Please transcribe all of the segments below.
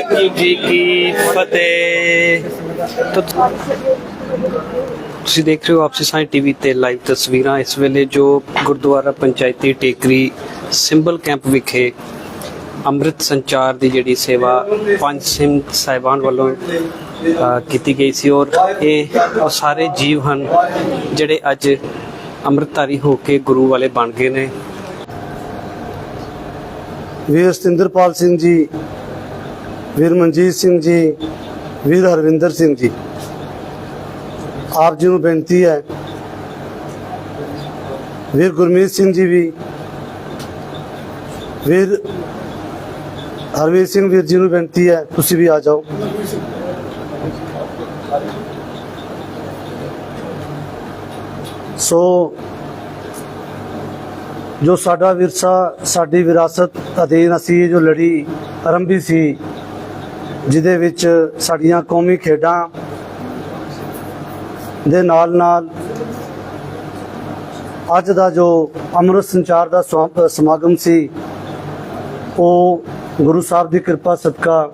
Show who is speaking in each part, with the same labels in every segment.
Speaker 1: ਵਾਹਿਗੁਰੂ ਜੀ ਕੀ ਫਤਿਹ।
Speaker 2: ਤੁਸੀਂ ਦੇਖ ਰਹੇ ਹੋ ਆਪਸੀ ਸਾਈ ਟੀਵੀ ਤੇ ਲਾਈਵ ਤਸਵੀਰਾਂ। ਇਸ ਵੇਲੇ ਜੋ ਗੁਰਦੁਆਰਾ ਪੰਚਾਇਤੀ ਟੇਕਰੀ ਸਿੰਬਲ ਕੈਂਪ ਵਿਖੇ ਅੰਮ੍ਰਿਤ ਸੰਚਾਰ ਦੀ ਜਿਹੜੀ ਸੇਵਾ ਪੰਜ ਸਿੰਘ ਸਾਹਿਬਾਨ ਵੱਲੋਂ ਕੀਤੀ ਗਈ ਸੀ ਔਰ ਇਹ ਉਹ ਸਾਰੇ ਜੀਵ ਹਨ ਜਿਹੜੇ ਅੱਜ ਅੰਮ੍ਰਿਤਧਾਰੀ ਹੋ ਕੇ ਗੁਰੂ ਵਾਲੇ ਬਣ ਗਏ ਨੇ।
Speaker 3: ਵੀਰ ਸਤਿੰਦਰਪਾਲ ਸਿੰਘ ਜੀ ਵੀਰ ਮਨਜੀਤ ਸਿੰਘ ਜੀ, ਵੀਰ ਹਰਵਿੰਦਰ ਸਿੰਘ ਜੀ। ਆਪ ਜੀ ਨੂੰ ਬੇਨਤੀ ਹੈ, ਵੀਰ ਗੁਰਮੀਤ ਸਿੰਘ ਜੀ ਵੀ, ਵੀਰ ਹਰਵੀਰ ਸਿੰਘ ਵੀਰ ਜੀ ਨੂੰ ਬੇਨਤੀ ਹੈ, ਤੁਸੀਂ ਵੀ ਆ ਜਾਓ। ਸੋ, ਜੋ ਸਾਡਾ ਵਿਰਸਾ, ਸਾਡੀ ਵਿਰਾਸਤ ਅਧੀਨ ਅਸੀਂ ਜੋ ਲੜੀ ਆਰੰਭੀ ਸੀ ਜਿਹਦੇ ਵਿੱਚ ਸਾਡੀਆਂ ਕੌਮੀ ਖੇਡਾਂ ਦੇ ਨਾਲ ਨਾਲ ਅੱਜ ਦਾ ਜੋ ਅੰਮ੍ਰਿਤ ਸੰਚਾਰ ਦਾ ਸਮਾਗਮ ਸੀ ਉਹ ਗੁਰੂ ਸਾਹਿਬ ਦੀ ਕਿਰਪਾ ਸਦਕਾ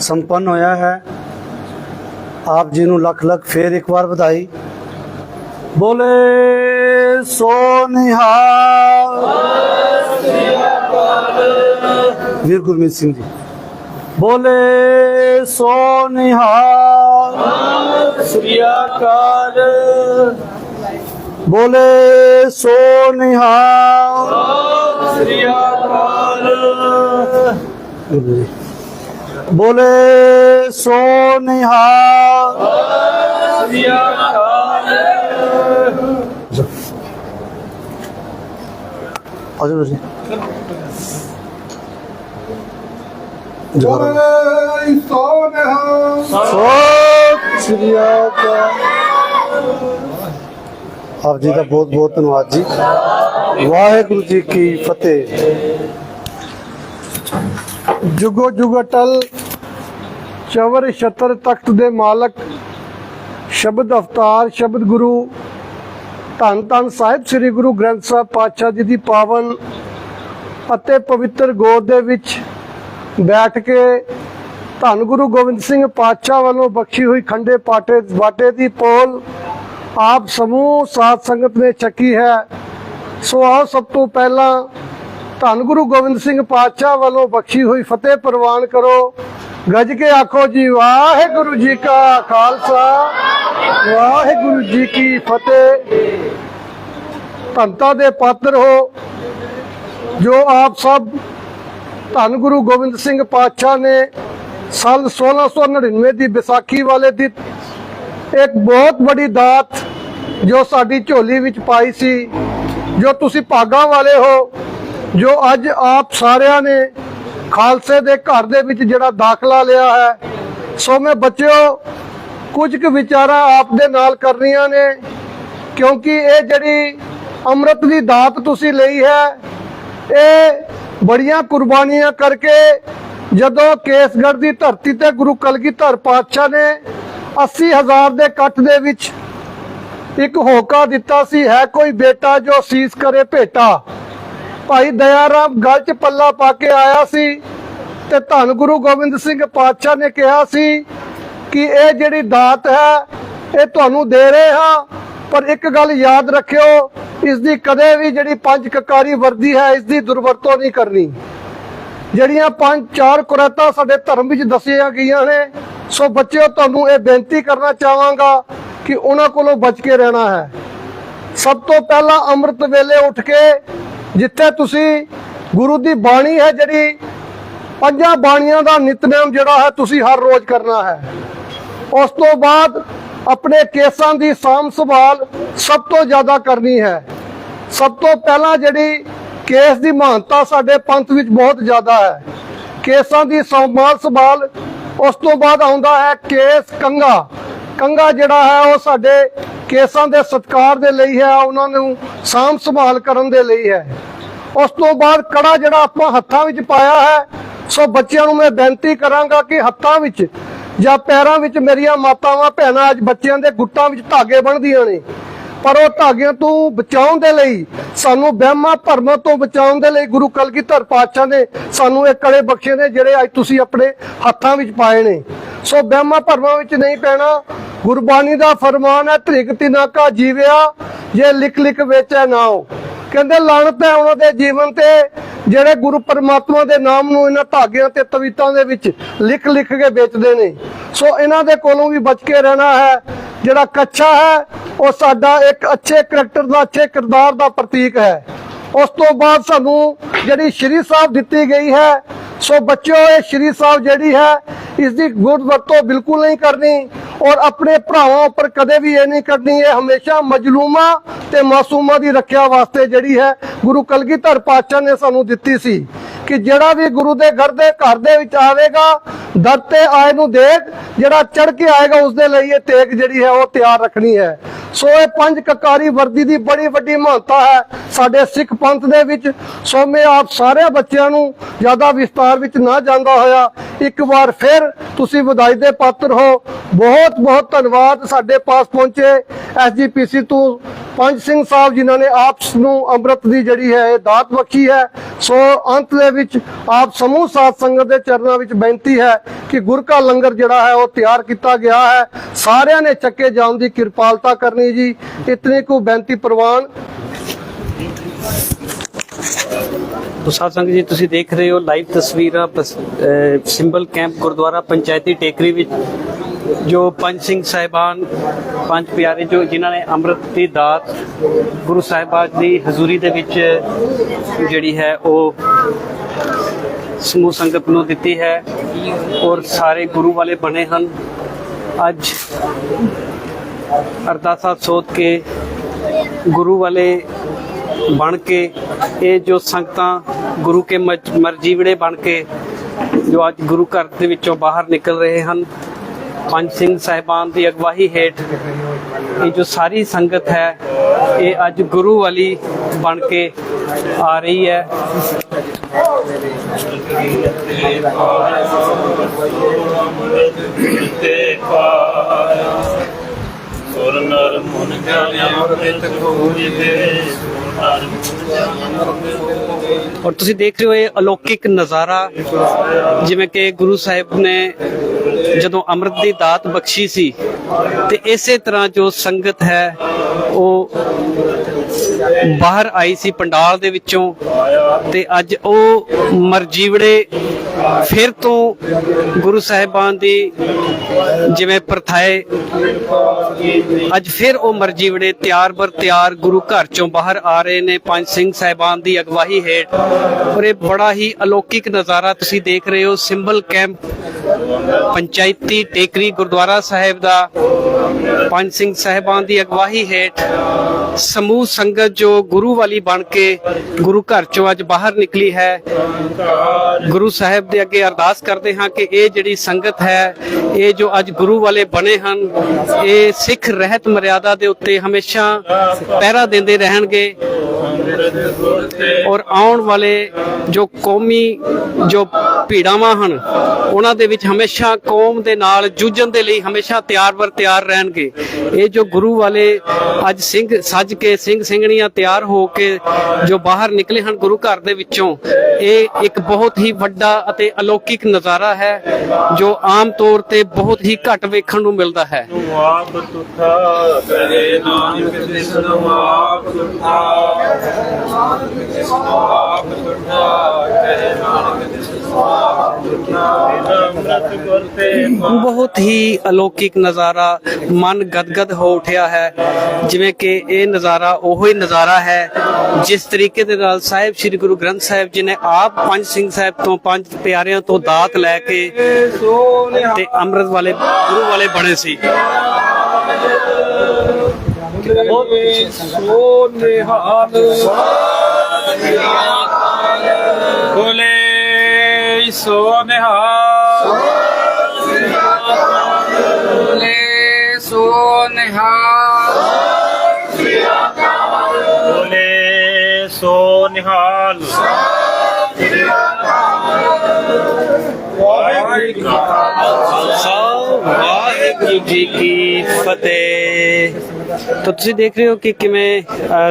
Speaker 3: ਸੰਪੰਨ ਹੋਇਆ ਹੈ। ਆਪ ਜੀ ਨੂੰ ਲੱਖ ਲੱਖ ਫੇਰ ਇੱਕ ਵਾਰ ਵਧਾਈ। ਬੋਲੇ ਸੋ ਨਿਹਾਲ। ਵੀਰ ਗੁਰਮੀਤ ਸਿੰਘ ਜੀ। ਬੋਲੇ ਸੋ ਨਿਹਾਲ। ਸ੍ਰੀ ਅਕਾਲ। ਬੋਲੇ ਸੋ ਨਿਹਾਲ। ਸ੍ਰੀ ਅਕਾਲ। ਬੋਲੇ ਸੋ ਨਿਹਾਲ। ਸ੍ਰੀ ਅਕਾਲ। ਆਜੋ ਜੀ। ਸਤਿ ਸ੍ਰੀ ਅਕਾਲ। ਆਪ ਜੀ ਦਾ ਬਹੁਤ ਬਹੁਤ ਧੰਨਵਾਦ ਜੀ। ਵਾਹਿਗੁਰੂ ਜੀ ਕੀ ਫਤਿਹ।
Speaker 4: ਜੁਗੋ ਜੁਗ ਅਟਲ ਚਵਰ ਛਤਰ ਤਖਤ ਦੇ ਮਾਲਕ ਸ਼ਬਦ ਅਵਤਾਰ ਸ਼ਬਦ ਗੁਰੂ ਧੰਨ ਧੰਨ ਸਾਹਿਬ ਸ੍ਰੀ ਗੁਰੂ ਗ੍ਰੰਥ ਸਾਹਿਬ ਪਾਤਸ਼ਾਹ ਜੀ ਦੀ ਪਾਵਨ ਅਤੇ ਪਵਿੱਤਰ ਗੋਦ ਦੇ ਵਿੱਚ ਬੈਠ ਕੇ ਧੰਨ ਗੁਰੂ ਗੋਬਿੰਦ ਸਿੰਘ ਪਾਤਸ਼ਾਹ ਵੱਲੋਂ ਬਖਸ਼ੀ ਹੋਈ ਖੰਡੇ ਪਾਟੇ ਬਾਟੇ ਦੀ ਪੋਲ ਆਪ ਸਮੂਹ ਸਾਧ ਸੰਗਤ ਨੇ ਚੱਕੀ ਹੈ। ਸੋ ਆਓ ਸਭ ਤੋਂ ਪਹਿਲਾਂ ਧੰਨ ਗੁਰੂ ਗੋਬਿੰਦ ਸਿੰਘ ਪਾਤਸ਼ਾਹ ਵੱਲੋਂ ਬਖਸ਼ੀ ਹੋਈ ਫਤਿਹ ਪ੍ਰਵਾਨ ਕਰੋ। ਗੱਜ ਕੇ ਆਖੋ ਜੀ, ਵਾਹਿਗੁਰੂ ਜੀ ਕਾ ਖਾਲਸਾ, ਵਾਹਿਗੁਰੂ ਜੀ ਕੀ ਫਤਿਹ। ਧੰਤਾ ਦੇ ਪਾਤਰ ਹੋ, ਜੋ ਆਪ ਸਭ ਧੰਨ ਗੁਰੂ ਗੋਬਿੰਦ ਸਿੰਘ ਪਾਤਸ਼ਾਹ ਨੇ ਸਾਲ 1699 ਦੀ ਵਿਸਾਖੀ ਵਾਲੇ ਦਿਨ ਇੱਕ ਬਹੁਤ ਵੱਡੀ ਦਾਤ ਜੋ ਸਾਡੀ ਝੋਲੀ ਵਿੱਚ ਪਾਈ ਸੀ, ਜੋ ਤੁਸੀਂ ਭਾਗਾਂ ਵਾਲੇ ਹੋ, ਜੋ ਅੱਜ ਆਪ ਸਾਰਿਆਂ ਨੇ ਖਾਲਸੇ ਦੇ ਘਰ ਦੇ ਵਿੱਚ ਜਿਹੜਾ ਦਾਖਲਾ ਲਿਆ ਹੈ। ਸੋ ਮੈਂ ਬੱਚਿਓ, ਕੁਝ ਕੁ ਵਿਚਾਰਾਂ ਆਪ ਦੇ ਨਾਲ ਕਰਨੀਆਂ ਨੇ, ਕਿਉਂਕਿ ਇਹ ਜਿਹੜੀ ਅੰਮ੍ਰਿਤ ਦੀ ਦਾਤ ਤੁਸੀਂ ਲਈ ਹੈ, ਇਹ ਬੜੀਆਂ ਕੁਰਬਾਨੀਆਂ ਕਰਕੇ ਜਦੋਂ ਕੇਸਗੜ੍ਹ ਦੀ ਧਰਤੀ ਤੇ ਗੁਰੂ ਕਲਗੀਧਰ ਪਾਤਸ਼ਾਹ ਨੇ 80000 ਦੇ ਇਕੱਠ ਦੇ ਵਿੱਚ ਇੱਕ ਹੋਕਾ ਦਿੱਤਾ ਸੀ, ਹੈ ਕੋਈ ਬੇਟਾ ਜੋ ਸੀਸ ਕਰੇ ਭੇਟਾ। ਭਾਈ ਦਇਆਰਾਮ ਗਲ 'ਚ ਪੱਲਾ ਪਾ ਕੇ ਆਇਆ ਸੀ ਤੇ ਧੰਨ ਗੁਰੂ ਗੋਬਿੰਦ ਸਿੰਘ ਪਾਤਸ਼ਾਹ ਨੇ ਕਿਹਾ ਸੀ ਕਿ ਇਹ ਜਿਹੜੀ ਦਾਤ ਹੈ, ਇਹ ਤੁਹਾਨੂੰ ਦੇ ਰਹੇ ਹਾਂ, ਪਰ ਇੱਕ ਗੱਲ ਯਾਦ ਰੱਖਿਓ ਇਸ ਦੀ ਕਦੇ ਵੀ ਜਿਹੜੀ ਪੰਜ ਕਕਾਰੀ ਵਰਦੀ ਹੈ ਇਸ ਦੀ ਦੁਰਵਰਤੋਂ ਨਹੀਂ ਕਰਨੀ। ਜਿਹੜੀਆਂ ਪੰਜ, ਚਾਰ ਕੁਰਤਾ ਸਾਡੇ ਧਰਮ ਵਿੱਚ ਦੱਸੀਆਂ ਗਈਆਂ ਨੇ, ਸੋ ਬੱਚਿਓ, ਤੁਹਾਨੂੰ ਇਹ ਬੇਨਤੀ ਕਰਨਾ ਚਾਹਾਂਗਾ ਕਿ ਉਹਨਾਂ ਕੋਲੋਂ ਬਚ ਕੇ ਰਹਿਣਾ ਹੈ। ਸਭ ਤੋਂ ਪਹਿਲਾਂ ਅੰਮ੍ਰਿਤ ਵੇਲੇ ਉੱਠ ਕੇ ਜਿੱਥੇ ਤੁਸੀਂ ਗੁਰੂ ਦੀ ਬਾਣੀ ਹੈ ਜਿਹੜੀ, ਪੰਜਾਂ ਬਾਣੀਆਂ ਦਾ ਨਿਤਨੇਮ ਜਿਹੜਾ ਹੈ, ਤੁਸੀਂ ਹਰ ਰੋਜ਼ ਕਰਨਾ ਹੈ। ਉਸ ਤੋਂ ਬਾਅਦ ਆਪਣੇ ਕੇਸਾਂ ਦੀ ਸਾਂਭ ਸੰਭਾਲ ਸਭ ਤੋਂ ਜ਼ਿਆਦਾ ਕਰਨੀ ਹੈ। ਸਭ ਤੋਂ ਪਹਿਲਾਂ ਜਿਹੜੀ ਕੇਸ ਦੀ ਮਹਾਨਤਾ ਸਾਡੇ ਪੰਥ ਵਿੱਚ ਬਹੁਤ ਜ਼ਿਆਦਾ ਹੈ। ਕੇਸਾਂ ਦੀ ਸੰਭਾਲ ਸੰਭਾਲ, ਉਸ ਤੋਂ ਬਾਅਦ ਆਉਂਦਾ ਹੈ ਕੇਸ ਕੰਗਾ ਕੰਗਾ ਜਿਹੜਾ ਹੈ ਉਹ ਸਾਡੇ ਕੇਸਾਂ ਦੇ ਸਤਕਾਰ ਦੇ ਲਈ ਹੈ, ਉਹਨਾਂ ਨੂੰ ਸਾਂਭ ਸੰਭਾਲ ਕਰਨ ਦੇ ਲਈ ਹੈ। ਉਸ ਤੋਂ ਬਾਅਦ ਕੜਾ ਜਿਹੜਾ ਆਪਾਂ ਹੱਥਾਂ ਵਿੱਚ ਪਾਇਆ ਹੈ, ਸੋ ਬੱਚਿਆਂ ਨੂੰ ਮੈਂ ਬੇਨਤੀ ਕਰਾਂਗਾ ਕਿ ਹੱਥਾਂ ਵਿੱਚ ਜਾਂ ਪੈਰਾਂ ਵਿੱਚ ਮੇਰੀਆਂ ਮਾਤਾਵਾਂ, ਭੈਣਾਂ ਅੱਜ ਬੱਚਿਆਂ ਦੇ ਗੁੱਟਾਂ ਵਿੱਚ ਧਾਗੇ ਬੰਨ੍ਹਦੀਆਂ ਨੇ। ਪਰ ਉਹ ਧਾਗਿਆਂ ਤੋਂ ਬਚਾਉਣ ਦੇ ਲਈ ਸਾਨੂੰ ਵਹਿਮਾਂ ਭਰਮਾਂ ਤੋਂ ਬਚਾਉਣ ਦੇ ਲਈ ਗੁਰੂ ਕਲਗੀਧਰ ਪਾਤਸ਼ਾਹ ਨੇ ਸਾਨੂੰ ਇਹ ਕੜੇ ਬਖਸ਼ੇ ਨੇ ਜਿਹੜੇ ਅੱਜ ਤੁਸੀਂ ਆਪਣੇ ਹੱਥਾਂ ਵਿੱਚ ਪਾਏ ਨੇ। ਸੋ ਵਹਿਮਾਂ ਭਰਮਾਂ ਵਿੱਚ ਨਹੀਂ ਪੈਣਾ। ਗੁਰਬਾਣੀ ਦਾ ਫਰਮਾਨ ਹੈ ਤ੍ਰਿਗ ਤਿਨਾ ਕਾ ਜੀਵਿਆ, ਜੇ ਲਿਖ ਲਿਖ ਵੇਚੈ ਨਾਉ ਕਹਿੰਦੇ, ਲਾਣਤ ਹੈ ਉਹਨਾਂ ਦੇ ਜੀਵਨ ਤੇ। ਜਿਹੜੇ ਗੁਰੂ ਪਰਮਾਤਮਾ ਦੇ ਨਾਮ ਨੂੰ ਇਹਨਾਂ ਧਾਗਿਆਂ ਤੇ ਤਵੀਤਾਂ ਦੇ ਵਿੱਚ ਲਿਖ ਲਿਖ ਕੇ ਵੇਚਦੇ ਨੇ। ਸੋ ਇਹਨਾਂ ਦੇ ਕੋਲੋਂ ਵੀ ਬਚ ਕੇ ਰਹਿਣਾ ਹੈ। ਜਿਹੜਾ ਕੱਛਾ ਹੈ, ਉਹ ਸਾਡਾ ਇੱਕ ਅੱਛੇ ਕਰੈਕਟਰ ਦਾ, ਅੱਛੇ ਕਿਰਦਾਰ ਦਾ ਪ੍ਰਤੀਕ ਹੈ। ਉਸ ਤੋਂ ਬਾਅਦ ਸਾਨੂੰ ਜਿਹੜੀ ਸ਼੍ਰੀ ਸਾਹਿਬ ਦਿੱਤੀ ਗਈ ਹੈ, ਸੋ ਬੱਚਿਓ, ਇਹ ਸ਼੍ਰੀ ਸਾਹਿਬ ਜਿਹੜੀ ਹੈ, ਇਸ ਦੀ ਗੁੱਡ ਵਰਤੋਂ ਬਿਲਕੁਲ ਨਹੀਂ ਕਰਨੀ। ਔਰ ਆਪਣੇ ਭਰਾਵਾਂ ਉੱਪਰ ਕਦੇ ਵੀ ਇਹ ਨਹੀਂ ਕਰਨੀ, ਇਹ ਹਮੇਸ਼ਾ ਮਜਲੂਮਾਂ ਤੇ ਮਾਸੂਮਾਂ ਦੀ ਰੱਖਿਆ ਵਾਸਤੇ ਜਿਹੜੀ ਹੈ ਗੁਰੂ ਕਲਗੀਧਰ ਪਾਤਸ਼ਾਹ ਨੇ ਸਾਨੂੰ ਦਿੱਤੀ ਸੀ ਕਿ ਜਿਹੜਾ ਵੀ ਗੁਰੂ ਦੇ ਘਰ ਦੇ ਘਰ ਦੇ ਵਿੱਚ ਆਵੇਗਾ, ਦਰ ਤੇ ਆਏ ਨੂੰ ਦੇਖ ਜਿਹੜਾ ਚੜ ਕੇ ਆਏਗਾ ਉਸ ਦੇ ਲਈ ਇਹ ਤੇਗ ਜਿਹੜੀ ਹੈ ਉਹ ਤਿਆਰ ਰੱਖਣੀ ਹੈ। ਸੋ ਇਹ ਪੰਜ ਕਕਾਰੀ ਵਰਦੀ ਦੀ ਬੜੀ ਵੱਡੀ ਮਹੱਤਤਾ ਹੈ ਸਾਡੇ ਸਿੱਖ ਪੰਥ ਦੇ ਵਿੱਚ। ਸੋ ਮੈਂ ਆਪ ਸਾਰੇ ਬੱਚਿਆਂ ਨੂੰ ਜ਼ਿਆਦਾ ਵਿਸਤਾਰ ਵਿੱਚ ਨਾ ਜਾਂਦਾ ਹੋਇਆ, ਇੱਕ ਵਾਰ ਫਿਰ ਤੁਸੀਂ ਵਧਾਈ ਦੇ ਪਾਤਰ ਹੋ। ਬਹੁਤ ਬਹੁਤ ਧੰਨਵਾਦ ਸਾਡੇ ਪਾਸ ਪਹੁੰਚੇ ਐਸਜੀਪੀਸੀ ਤੋਂ ਪੰਜ ਸਿੰਘ ਸਾਹਿਬ ਜਿਨ੍ਹਾਂ ਨੇ ਆਪਸ ਨੂੰ ਅੰਮ੍ਰਿਤ ਦੀ ਜਿਹੜੀ ਹੈ ਦਾਤ ਬਖਸ਼ੀ ਹੈ। ਸੋ ਅੰਤ ਦੇ ਵਿੱਚ ਆਪ ਸਮੂਹ ਸਾਧ ਸੰਗਤ ਦੇ ਚਰਨਾਂ ਵਿੱਚ ਬੇਨਤੀ ਹੈ ਕਿ ਗੁਰ ਕਾ ਲੰਗਰ ਜਿਹੜਾ ਹੈ ਉਹ ਤਿਆਰ ਕੀਤਾ ਗਿਆ ਹੈ। ਸਾਰਿਆਂ ਨੇ ਚੱਕੇ ਜਾਣ ਦੀ ਕਿਰਪਾਲਤਾ ਕਰਨੀ ਜੀ। ਇਤਨੀ ਕੋ ਬੇਨਤੀ ਪ੍ਰਵਾਨ।
Speaker 2: ਤੋ ਸਾਧ ਸੰਗਤ ਜੀ, ਤੁਸੀਂ ਦੇਖ ਰਹੇ ਹੋ ਲਾਈਵ ਤਸਵੀਰਾਂ ਸਿੰਬਲ ਕੈਂਪ ਗੁਰਦੁਆਰਾ ਪੰਚਾਇਤੀ ਟੇਕਰੀ ਵਿੱਚ। ਜੋ ਪੰਜ ਸਿੰਘ ਸਾਹਿਬਾਨ, ਪੰਜ ਪਿਆਰੇ ਜੋ ਜਿਨ੍ਹਾਂ ਨੇ ਅੰਮ੍ਰਿਤ ਦੀ ਦਾਤ ਗੁਰੂ ਸਾਹਿਬਾਨ ਦੀ ਹਜ਼ੂਰੀ ਦੇ ਵਿੱਚ ਜਿਹੜੀ ਹੈ ਉਹ ਸਮੂਹ ਸੰਗਤ ਨੂੰ ਦਿੱਤੀ ਹੈ ਔਰ ਸਾਰੇ ਗੁਰੂ ਵਾਲੇ ਬਣੇ ਹਨ। ਅੱਜ ਅਰਦਾਸਾ ਸੋਧ ਕੇ ਗੁਰੂ ਵਾਲੇ ਬਣ ਕੇ ਇਹ ਜੋ ਸੰਗਤਾਂ ਗੁਰੂ ਕੇ ਮਜ- ਮਰਜੀਵੜੇ ਬਣ ਕੇ ਜੋ ਅੱਜ ਗੁਰੂ ਘਰ ਦੇ ਵਿੱਚੋਂ ਬਾਹਰ ਨਿਕਲ ਰਹੇ ਹਨ ਪੰਜ ਸਿੰਘ ਸਾਹਿਬਾਨ ਦੀ ਅਗਵਾਈ ਹੇਠ ਇਹ ਜੋ ਸਾਰੀ ਸੰਗਤ ਹੈ, ਇਹ ਅੱਜ ਗੁਰੂ ਵਾਲੀ ਬਣ ਕੇ ਆ ਰਹੀ ਹੈ।
Speaker 1: ਸੁਰ ਨਰ ਮਨ ਜਾਣਿਆ ਅੰਮ੍ਰਿਤ ਖੋਜ
Speaker 2: ਔਰ ਤੁਸੀਂ ਦੇਖ ਰਹੇ ਹੋ ਇਹ ਅਲੌਕਿਕ ਨਜ਼ਾਰਾ, ਜਿਵੇਂ ਕਿ ਗੁਰੂ ਸਾਹਿਬ ਨੇ ਜਦੋਂ ਅੰਮ੍ਰਿਤ ਦੀ ਦਾਤ ਬਖਸ਼ੀ ਸੀ ਤੇ ਇਸੇ ਤਰ੍ਹਾਂ ਜੋ ਸੰਗਤ ਹੈ, ਉਹ ਬਾਹਰ ਆਈ ਸੀ ਪੰਡਾਲ ਦੇ ਵਿੱਚੋਂ ਤੇ ਅੱਜ ਉਹ ਮਰਜੀਵੜੇ ਫਿਰ ਤੋਂ ਗੁਰੂ ਸਾਹਿਬਾਨ ਦੀ ਜਿਵੇਂ ਪ੍ਰਥਾਏ, ਅੱਜ ਫਿਰ ਉਹ ਮਰਜ਼ੀ ਵੜੇ ਤਿਆਰ ਬਰ ਤਿਆਰ ਗੁਰੂ ਘਰ ਚੋਂ ਬਾਹਰ ਆ ਰਹੇ ਨੇ, ਪੰਜ ਸਿੰਘ ਸਾਹਿਬਾਨ ਦੀ ਅਗਵਾਈ ਹੇਠ। ਔਰ ਇਹ ਬੜਾ ਹੀ ਅਲੌਕਿਕ ਨਜ਼ਾਰਾ ਤੁਸੀਂ ਦੇਖ ਰਹੇ ਹੋ, ਸਿੰਬਲ ਕੈਂਪ, ਪੰਚਾਇਤੀ ਟੇਕਰੀ ਗੁਰਦੁਆਰਾ ਸਾਹਿਬ ਦਾ। ਪੰਜ ਸਿੰਘ ਸਾਹਿਬਾਨ ਦੀ ਅਗਵਾਈ ਹੇਠ ਸਮੂਹ ਸੰਗਤ ਜੋ ਗੁਰੂ ਵਾਲੀ ਬਣ ਕੇ ਗੁਰੂ ਘਰ ਚੋਂ ਅੱਜ ਬਾਹਰ ਨਿਕਲੀ ਹੈ, ਗੁਰੂ ਸਾਹਿਬ ਦੇ ਅੱਗੇ ਅਰਦਾਸ ਕਰਦੇ ਹਾਂ ਕਿ ਇਹ ਜਿਹੜੀ ਸੰਗਤ ਹੈ, ਇਹ ਜੋ ਅੱਜ ਗੁਰੂ ਵਾਲੇ ਬਣੇ ਹਨ, ਇਹ ਸਿੱਖ ਰਹਿਤ ਮਰਿਆਦਾ ਦੇ ਉੱਤੇ ਹਮੇਸ਼ਾ ਪਹਿਰਾ ਦਿੰਦੇ ਰਹਿਣਗੇ। ਔਰ ਆਉਣ ਵਾਲੇ ਜੋ ਕੌਮੀ ਜੋ ਭੀੜਾਵਾਂ ਹਨ, ਉਹਨਾਂ ਦੇ ਵਿੱਚ ਹਮੇਸ਼ਾ ਕੌਮ ਦੇ ਨਾਲ ਜੂਝਣ ਦੇ ਲਈ ਹਮੇਸ਼ਾ ਤਿਆਰ ਬਰ ਤਿਆਰ ਰਹਿਣਗੇ। ਇਹ ਜੋ ਗੁਰੂ ਵਾਲੇ ਅੱਜ ਸਿੰਘ, ਸੱਜ ਕੇ ਸਿੰਘ ਸਿੰਘਣੀਆਂ ਤਿਆਰ ਹੋ ਕੇ ਜੋ ਬਾਹਰ ਨਿਕਲੇ ਹਨ ਗੁਰੂ ਘਰ ਦੇ ਵਿੱਚੋਂ, ਇਹ ਇੱਕ ਬਹੁਤ ਹੀ ਵੱਡਾ ਅਤੇ ਅਲੌਕਿਕ ਨਜ਼ਾਰਾ ਹੈ, ਜੋ ਆਮ ਤੌਰ ਤੇ ਬਹੁਤ ਹੀ ਘੱਟ ਵੇਖਣ ਨੂੰ ਮਿਲਦਾ ਹੈ।
Speaker 1: ਆਪ ਤੁਠਾ ਕਰੇ ਨਾਨਕ ਤਿਸ ਨੂੰ ਆਪ ਤੁਠਾ
Speaker 2: ਬਹੁਤ ਹੀ ਅਲੌਕਿਕ ਨਜ਼ਾਰਾ ਮਨ ਗਦਗਦ ਹੋ ਉਠਿਆ ਹੈ। ਜਿਵੇਂ ਕਿ ਇਹ ਨਜ਼ਾਰਾ ਉਹੋ ਹੀ ਨਜ਼ਾਰਾ ਹੈ, ਜਿਸ ਤਰੀਕੇ ਦੇ ਨਾਲ ਸਾਹਿਬ ਸ੍ਰੀ ਗੁਰੂ ਗ੍ਰੰਥ ਸਾਹਿਬ ਜੀ ਨੇ ਆਪ ਪੰਜ ਸਿੰਘ ਸਾਹਿਬ ਤੋਂ ਪੰਜ ਪਿਆਰਿਆਂ ਤੋਂ ਦਾਤ ਲੈ ਕੇ ਤੇ ਅੰਮ੍ਰਿਤ ਵਾਲੇ ਗੁਰੂ ਵਾਲੇ ਬਣੇ ਸੀ।
Speaker 5: ਸੋ ਨਿਹਾਲ ਬੋਲੇ ਸੋ ਨਿਹਾਲ ਬੋਲੇ ਸੋ ਨਿਹਾਲ
Speaker 1: ਬੋਲੇ ਸੋ ਨਿਹਾਲ ਵਾਹਿਗੁਰੂ ਕਾ
Speaker 2: ਖਾਲਸਾ ਵਾਹਿਗੁਰੂ ਜੀ ਕੀ ਫਤਿਹ। ਤਾਂ ਤੁਸੀਂ ਦੇਖ ਰਹੇ ਹੋ ਕਿ ਕਿਵੇਂ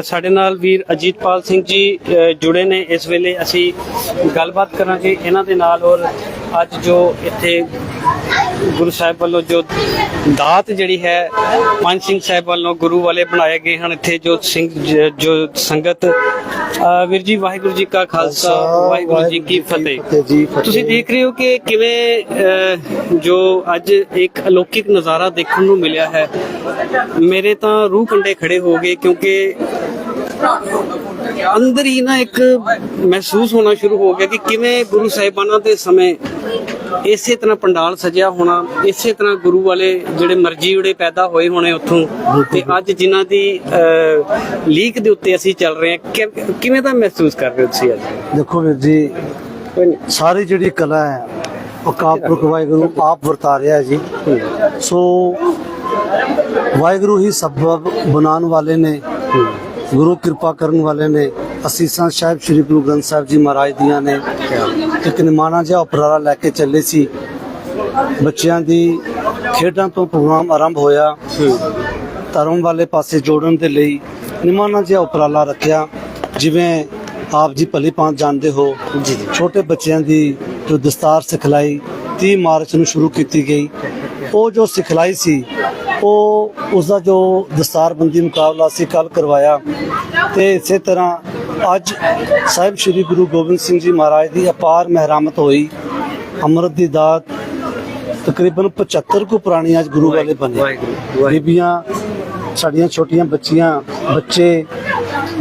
Speaker 2: ਸਾਡੇ ਨਾਲ ਵੀਰ ਅਜੀਤਪਾਲ ਸਿੰਘ ਜੀ ਜੁੜੇ ਨੇ। ਇਸ ਵੇਲੇ ਅਸੀਂ ਗੱਲਬਾਤ ਕਰਾਂਗੇ ਇਹਨਾਂ ਦੇ ਨਾਲ ਔਰ ਅੱਜ ਜੋ ਇੱਥੇ ਗੁਰੂ ਸਾਹਿਬ ਵੱਲੋਂ ਜੋ ਦਾਤ ਜਿਹੜੀ ਹੈ, ਪੰਜ ਸਿੰਘ ਸਾਹਿਬ ਵੱਲੋਂ ਗੁਰੂ ਵਾਲੇ ਬਣਾਏ ਗਏ ਹਨ। ਇੱਥੇ ਜੋ ਸਿੰਘ ਜੋ ਸੰਗਤ ਅ, ਵੀਰ ਜੀ ਵਾਹਿਗੁਰੂ ਜੀ ਕਾ ਖਾਲਸਾ ਵਾਹਿਗੁਰੂ ਜੀ ਕੀ ਫਤਿਹ
Speaker 3: ਜੀ ਫਤਿਹ।
Speaker 2: ਤੁਸੀਂ ਦੇਖ ਰਹੇ ਹੋ ਕਿ ਕਿਵੇਂ ਜੋ ਅੱਜ ਇੱਕ ਅਲੌਕਿਕ ਨਜ਼ਾਰਾ ਦੇਖਣ ਨੂੰ ਮਿਲਿਆ ਹੈ ਮੇਰੇ ਤਾਂ ਰੂਹ ਕੰਡੇ ਖੜੇ ਹੋ ਗਏ ਕਿਉਂਕਿ ਅੰਦਰ ਹੀ ਨਾ ਇੱਕ ਮਹਿਸੂਸ ਹੋਣਾ ਸ਼ੁਰੂ ਹੋ ਗਿਆ ਕਿ ਕਿਵੇਂ ਗੁਰੂ ਸਾਹਿਬਾਨਾਂ ਦੇ ਸਮੇਂ ਇਸੇ ਤਰ੍ਹਾਂ ਪੰਡਾਲ ਸਜਿਆ ਹੋਣਾ ਇਸੇ ਤਰ੍ਹਾਂ ਗੁਰੂ ਵਾਲੇ ਜਿਹੜੇ ਮਰਜ਼ੀ ਉੜੇ ਪੈਦਾ ਹੋਏ ਹੋਣੇ ਉੱਥੋਂ। ਤੇ ਅੱਜ ਜਿਨ੍ਹਾਂ ਦੀ ਲੀਕ ਦੇ ਉੱਤੇ ਅਸੀਂ ਚੱਲ ਰਹੇ ਹਾਂ ਕਿਵੇਂ ਦਾ ਮਹਿਸੂਸ ਕਰ ਰਹੇ ਹੋ ਤੁਸੀਂ ਅੱਜ?
Speaker 3: ਦੇਖੋ ਵੀਰ ਜੀ ਸਾਰੀ ਜਿਹੜੀ ਕਲਾ ਹੈ ਉਹ ਕਾਪੁਰਖ ਵਾਹਿਗੁਰੂ ਆਪ ਵਰਤਾ ਰਿਹਾ ਜੀ। ਸੋ ਵਾਹਿਗੁਰੂ ਹੀ ਸਬਬ ਬਣਾਉਣ ਵਾਲੇ ਨੇ ਗੁਰੂ ਕਿਰਪਾ ਕਰਨ ਵਾਲੇ ਨੇ। ਅਸੀਸਾਂ ਸਾਹਿਬ ਸ੍ਰੀ ਗੁਰੂ ਗ੍ਰੰਥ ਸਾਹਿਬ ਜੀ ਮਹਾਰਾਜ ਦੀਆਂ ਨੇ ਇੱਕ ਨਿਮਾਣਾ ਜਿਹਾ ਉਪਰਾਲਾ ਲੈ ਕੇ ਚੱਲੇ ਸੀ। ਬੱਚਿਆਂ ਦੀ ਖੇਡਾਂ ਤੋਂ ਪ੍ਰੋਗਰਾਮ ਆਰੰਭ ਹੋਇਆ। ਧਰਮ ਵਾਲੇ ਪਾਸੇ ਜੋੜਨ ਦੇ ਲਈ ਨਿਮਾਣਾ ਜਿਹਾ ਉਪਰਾਲਾ ਰੱਖਿਆ। ਜਿਵੇਂ ਆਪ ਜੀ ਭਲੀ ਭਾਂਤ ਜਾਣਦੇ ਹੋ। ਛੋਟੇ ਬੱਚਿਆਂ ਦੀ ਜੋ ਦਸਤਾਰ ਸਿਖਲਾਈ 30 ਮਾਰਚ ਨੂੰ ਸ਼ੁਰੂ ਕੀਤੀ ਗਈ। ਉਹ ਜੋ ਸਿਖਲਾਈ ਸੀ ਉਹ ਉਸ ਦਾ ਜੋ ਦਸਤਾਰਬੰਦੀ ਮੁਕਾਬਲਾ ਸੀ ਕੱਲ ਕਰਵਾਇਆ। ਤੇ ਇਸੇ ਤਰ੍ਹਾਂ ਅੱਜ ਸਾਹਿਬ ਸ੍ਰੀ ਗੁਰੂ ਗੋਬਿੰਦ ਸਿੰਘ ਜੀ ਮਹਾਰਾਜ ਦੀ ਅਪਾਰ ਮਹਿਰਾਮਤ ਹੋਈ। ਅੰਮ੍ਰਿਤ ਦੀ ਦਾਤ ਤਕਰੀਬਨ 75 ਕੁ ਪੁਰਾਣੀਆਂ ਅੱਜ ਗੁਰੂ ਵਾਲੇ ਬਣੇ। ਬੀਬੀਆਂ ਸਾਡੀਆਂ ਛੋਟੀਆਂ ਬੱਚੀਆਂ ਬੱਚੇ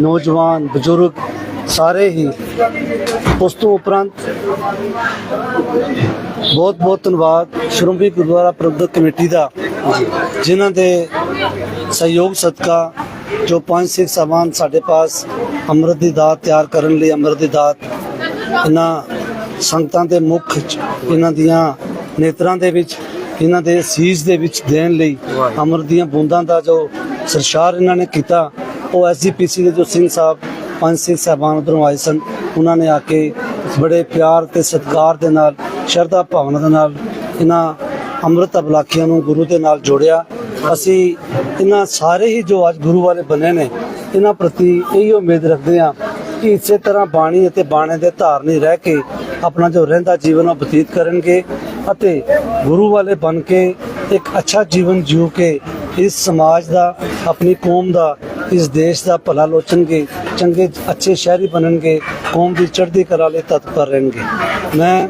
Speaker 3: ਨੌਜਵਾਨ ਬਜ਼ੁਰਗ ਸਾਰੇ ਹੀ ਉਸ ਤੋਂ ਉਪਰੰਤ ਬਹੁਤ ਬਹੁਤ ਧੰਨਵਾਦ ਸ਼੍ਰੋਮਣੀ ਗੁਰਦੁਆਰਾ ਪ੍ਰਬੰਧਕ ਕਮੇਟੀ ਦਾ ਜਿਨ੍ਹਾਂ ਦੇ ਸਹਿਯੋਗ ਸਦਕਾ ਜੋ ਪੰਜ ਸਿੱਖ ਸਮਾਨ ਸਾਡੇ ਪਾਸ ਅੰਮ੍ਰਿਤ ਦੀ ਦਾਤ ਤਿਆਰ ਕਰਨ ਲਈ ਅੰਮ੍ਰਿਤ ਦੀ ਦਾਤ ਇਹਨਾਂ ਸੰਗਤਾਂ ਦੇ ਮੁੱਖ ਇਹਨਾਂ ਦੀਆਂ ਨੇਤਰਾਂ ਦੇ ਵਿੱਚ ਇਹਨਾਂ ਦੇ ਸੀਸ ਦੇ ਵਿੱਚ ਦੇਣ ਲਈ ਅੰਮ੍ਰਿਤ ਦੀਆਂ ਬੂੰਦਾਂ ਦਾ ਜੋ ਸਰਸ਼ਾਰ ਇਹਨਾਂ ਨੇ ਕੀਤਾ ਉਹ ਐਸਜੀਪੀਸੀ ਦੇ ਜੋ ਸਿੰਘ ਸਾਹਿਬ ਪੰਜ ਸਿੰਘ ਸਾਹਿਬਾਨ ਉਧਰੋਂ ਆਏ ਸਨ ਉਹਨਾਂ ਨੇ ਆ ਕੇ ਬੜੇ ਪਿਆਰ ਤੇ ਸਤਿਕਾਰ ਦੇ ਨਾਲ ਸ਼ਰਧਾ ਭਾਵਨਾ ਦੇ ਨਾਲ ਇਹਨਾਂ ਅੰਮ੍ਰਿਤ ਅਬਲਾਖੀਆਂ ਨੂੰ ਗੁਰੂ ਦੇ ਨਾਲ ਜੋੜਿਆ। ਅਸੀਂ ਇਹਨਾਂ ਸਾਰੇ ਹੀ ਜੋ ਅੱਜ ਗੁਰੂ ਵਾਲੇ ਬਣੇ ਨੇ, ਇਹਨਾਂ ਪ੍ਰਤੀ ਇਹੀ ਉਮੀਦ ਰੱਖਦੇ ਹਾਂ ਕਿ ਇਸੇ ਤਰ੍ਹਾਂ ਬਾਣੀ ਅਤੇ ਬਾਣੇ ਦੇ ਧਾਰਨੀ ਰਹਿ ਕੇ ਆਪਣਾ ਜੋ ਰਹਿੰਦਾ ਜੀਵਨ ਉਹ ਬਤੀਤ ਕਰਨਗੇ ਅਤੇ ਗੁਰੂ ਵਾਲੇ ਬਣ ਕੇ ਇੱਕ ਅੱਛਾ ਜੀਵਨ ਜਿਉ ਕੇ ਇਸ ਸਮਾਜ ਦਾ, ਆਪਣੀ ਕੌਮ ਦਾ, ਇਸ ਦੇਸ਼ ਦਾ ਭਲਾ ਲੋਚਣਗੇ, ਚੰਗੇ ਅੱਛੇ ਸ਼ਹਿਰੀ ਬਣਨਗੇ, ਕੌਮ ਦੀ ਚੜ੍ਹਦੀ ਕਲਾ ਲਈ ਤਤਪਰ ਰਹਿਣਗੇ। ਮੈਂ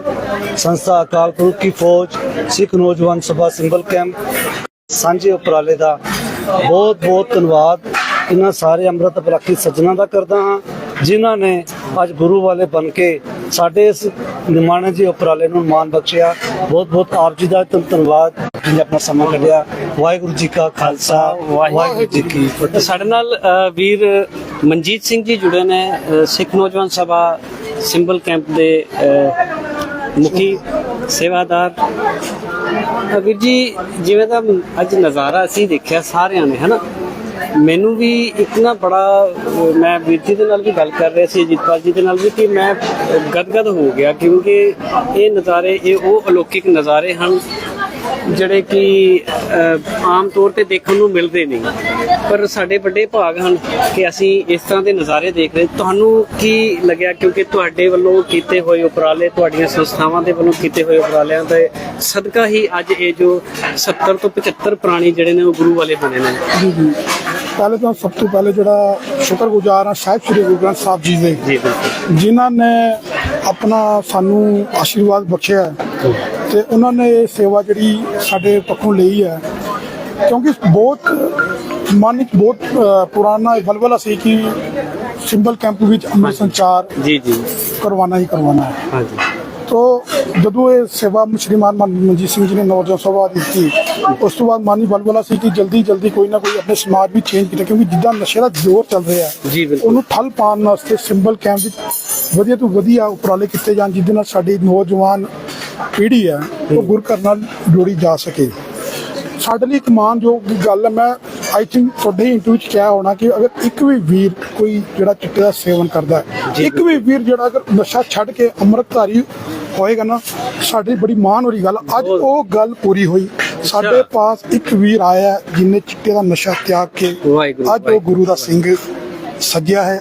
Speaker 3: ਸੰਸਥਾ ਅਕਾਲ ਪੁਰਖ ਕੀ ਫੌਜ, ਸਿੱਖ ਨੌਜਵਾਨ ਸਭਾ ਸਿੰਬਲ ਕੈਂਪ ਸਾਂਝੇ ਉਪਰਾਲੇ ਦਾ ਬਹੁਤ ਬਹੁਤ ਧੰਨਵਾਦ। ਇਹਨਾਂ ਸਾਰੇ ਅੰਮ੍ਰਿਤ ਬਲਾਕੀ ਸੱਜਣਾ ਦਾ ਕਰਦਾ ਹਾਂ, ਜਿਨ੍ਹਾਂ ਨੇ ਅੱਜ ਗੁਰੂ ਵਾਲੇ ਬਣ ਕੇ ਸਾਡੇ ਇਸ ਨਿਮਾਣੇ ਜੀ ਉਪਰਾਲੇ ਨੂੰ ਮਾਣ ਬਖਸ਼ਿਆ। ਬਹੁਤ ਬਹੁਤ ਆਪ ਜੀ ਦਾ ਧੰਨਵਾਦ ਜਿਹਨੇ ਆਪਣਾ ਸਮਾਂ ਕੱਢਿਆ। ਵਾਹਿਗੁਰੂ ਜੀ ਕਾ ਖਾਲਸਾ, ਵਾਹਿਗੁਰੂ ਜੀ ਕੀ ਫਤਿਹ।
Speaker 2: ਸਾਡੇ ਨਾਲ ਵੀਰ ਮਨਜੀਤ ਸਿੰਘ ਜੀ ਜੁੜੇ ਨੇ ਸਿੱਖ ਨੌਜਵਾਨ ਸਭਾ, ਸਿੰਬਲ ਕੈਂਪ ਦੇ ਮੁਖੀ ਸੇਵਾਦਾਰ। ਵੀਰ ਜੀ, ਜਿਵੇਂ ਦਾ ਅੱਜ ਨਜ਼ਾਰਾ ਅਸੀਂ ਦੇਖਿਆ ਸਾਰਿਆਂ ਨੇ, ਹਨਾ? ਮੈਨੂੰ ਵੀ ਇੱਕ ਨਾ ਬੜਾ, ਮੈਂ ਵੀਰ ਜੀ ਦੇ ਨਾਲ ਵੀ ਗੱਲ ਕਰ ਰਿਹਾ ਸੀ, ਅਜੀਤਪਾਲ ਜੀ ਦੇ ਨਾਲ ਵੀ, ਕਿ ਮੈਂ ਗਦਗਦ ਹੋ ਗਿਆ, ਕਿਉਂਕਿ ਇਹ ਨਜ਼ਾਰੇ, ਇਹ ਉਹ ਅਲੌਕਿਕ ਨਜ਼ਾਰੇ ਹਨ ਜਿਹੜੇ ਕਿ ਆਮ ਤੌਰ ਤੇ ਦੇਖਣ ਨੂੰ ਮਿਲਦੇ ਨਹੀਂ। ਪਰ ਸਾਡੇ ਵੱਡੇ ਭਾਗ ਹਨ ਕਿ ਅਸੀਂ ਇਸ ਤਰ੍ਹਾਂ ਦੇ ਨਜ਼ਾਰੇ ਦੇਖ ਰਹੇ ਤੁਹਾਨੂੰ ਕੀ ਲੱਗਿਆ? ਕਿਉਂਕਿ ਤੁਹਾਡੇ ਵੱਲੋਂ ਕੀਤੇ ਹੋਏ ਉਪਰਾਲੇ ਤੁਹਾਡੀਆਂ ਸੰਸਥਾਵਾਂ ਦੇ ਵੱਲੋਂ ਕੀਤੇ ਹੋਏ ਉਪਰਾਲਿਆਂ ਦੇ ਸਦਕਾ ਹੀ ਅੱਜ ਇਹ ਜੋ 70 ਤੋਂ 75 ਪ੍ਰਾਣੀ ਜਿਹੜੇ ਨੇ ਉਹ ਗੁਰੂ ਵਾਲੇ ਬਣੇ ਨੇ।
Speaker 4: ਜੀ ਜੀ। ਪਹਿਲੇ ਤਾਂ ਸਭ ਤੋਂ ਪਹਿਲੇ ਜਿਹੜਾ ਸ਼ੁਕਰਗੁਜ਼ਾਰ ਹਾਂ ਸਾਹਿਬ ਸ੍ਰੀ ਗੁਰੂ ਗ੍ਰੰਥ ਸਾਹਿਬ ਜੀ ਦੇ।
Speaker 2: ਜੀ ਬਿਲਕੁਲ।
Speaker 4: ਜਿਨ੍ਹਾਂ ਨੇ ਆਪਣਾ ਸਾਨੂੰ ਆਸ਼ੀਰਵਾਦ ਬਖਸ਼ਿਆ ਤੇ ਉਹਨਾਂ ਨੇ ਇਹ ਸੇਵਾ ਜਿਹੜੀ ਸਾਡੇ ਪੱਖੋਂ ਲਈ ਹੈ ਕਿਉਂਕਿ ਬਹੁਤ ਮਨ ਵਿੱਚ ਬਹੁਤ ਪੁਰਾਣਾ ਬਲਬਲਾ ਸੀ ਕਿ ਸਿੰਬਲ ਕੈਂਪ ਵਿੱਚ ਅੰਮ੍ਰਿਤ ਸੰਚਾਰ
Speaker 2: ਜੀ ਜੀ।
Speaker 4: ਕਰਵਾਉਣਾ ਹੀ ਕਰਵਾਉਣਾ ਹੈ।
Speaker 2: ਹਾਂਜੀ।
Speaker 4: ਤੋ ਜਦੋਂ ਇਹ ਸੇਵਾ ਸ਼੍ਰੀਮਾਨ ਮਨ- ਮਨਜੀਤ ਸਿੰਘ ਜੀ ਨੇ ਨੌਜਵਾਨ ਸਭਾ ਦਿੱਤੀ ਉਸ ਤੋਂ ਬਾਅਦ ਮਾਨੀ ਬਲਬਲਾ ਸੀ ਕਿ ਜਲਦੀ ਜਲਦੀ ਕੋਈ ਨਾ ਕੋਈ ਆਪਣੇ ਸਮਾਜ ਵਿੱਚ ਚੇਂਜ ਕੀਤਾ ਕਿਉਂਕਿ ਜਿੱਦਾਂ ਨਸ਼ੇ ਦਾ ਜ਼ੋਰ ਚੱਲ ਰਿਹਾ ਉਹਨੂੰ ਠੱਲ ਪਾਉਣ ਵਾਸਤੇ ਸਿੰਬਲ ਕੈਂਪ ਵਿੱਚ
Speaker 6: ਵਧੀਆ ਤੋਂ ਵਧੀਆ ਉਪਰਾਲੇ ਕੀਤੇ ਜਾਣ ਜਿਹਦੇ ਨਾਲ ਸਾਡੀ ਨੌਜਵਾਨ ਪੀੜ੍ਹੀ ਹੈ ਉਹ ਗੁਰਕਰ ਨਾਲ ਜੋੜੀ ਜਾ ਸਕੇ। ਸਾਡੇ ਲਈ ਇੱਕ ਮਾਣਯੋਗ ਗੱਲ ਹੈ ਮੈਂ ਆਈ ਥਿੰਕ ਤੁਹਾਡੇ ਇੰਟਰਵਿਊ ਚ ਕਿਹਾ ਹੋਣਾ ਕਿ ਅਗਰ ਇੱਕ ਵੀ ਵੀਰ ਕੋਈ ਜਿਹੜਾ ਚਿੱਟੇ ਦਾ ਸੇਵਨ ਕਰਦਾ ਹੈ ਇੱਕ ਵੀ ਵੀਰ ਜਿਹੜਾ ਅਗਰ ਨਸ਼ਾ ਛੱਡ ਕੇ ਅੰਮ੍ਰਿਤਧਾਰੀ ਹੋਏਗਾ ਨਾ ਸਾਡੀ ਬੜੀ ਮਾਣ ਵਾਲੀ ਗੱਲ ਅੱਜ ਉਹ ਗੱਲ ਪੂਰੀ ਹੋਈ। ਸਾਡੇ ਪਾਸ ਇੱਕ ਵੀਰ ਆਇਆ ਜਿਹਨੇ ਚਿੱਟੇ ਦਾ ਨਸ਼ਾ ਤਿਆਗ ਕੇ ਅੱਜ ਉਹ ਗੁਰੂ ਦਾ ਸਿੰਘ ਸੱਜਿਆ ਹੈ।